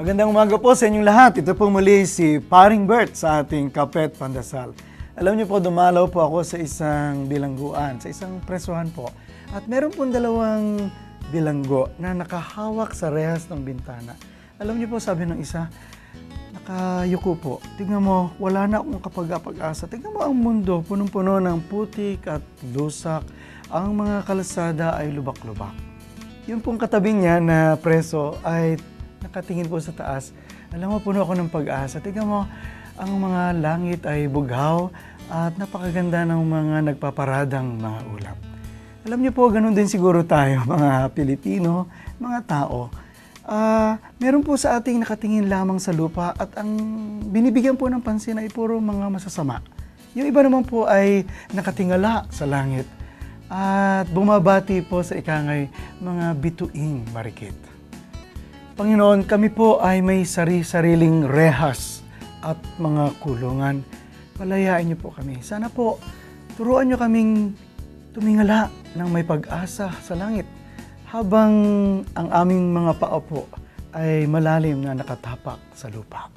Magandang umaga po sa inyong lahat. Ito po muli si Paring Bert sa ating Kapet Pandasal. Alam niyo po, dumalaw po ako sa isang bilangguan, sa isang presuhan po. At meron pong dalawang bilanggo na nakahawak sa rehas ng bintana. Alam niyo po, sabi ng isa, nakayuko po. Tingnan mo, wala na akong kapag-asa. Tingnan mo ang mundo, punong-puno ng putik at lusak. Ang mga kalsada ay lubak-lubak. Yung pong katabi niya na preso ay nakatingin po sa taas. Alam mo, puno ako ng pag-asa. Tingnan mo, ang mga langit ay bughaw at napakaganda ng mga nagpaparadang mga ulap. Alam niyo po, ganun din siguro tayo, mga Pilipino, mga tao. Ah, meron po sa ating nakatingin lamang sa lupa at ang binibigyan po ng pansin ay puro mga masasama. Yung iba naman po ay nakatingala sa langit at bumabati po sa ikangay mga bituing marikit. Panginoon, kami po ay may sari-sariling rehas at mga kulungan. Palayain niyo po kami. Sana po, turuan niyo kaming tumingala ng may pag-asa sa langit habang ang aming mga paa po ay malalim na nakatapak sa lupa.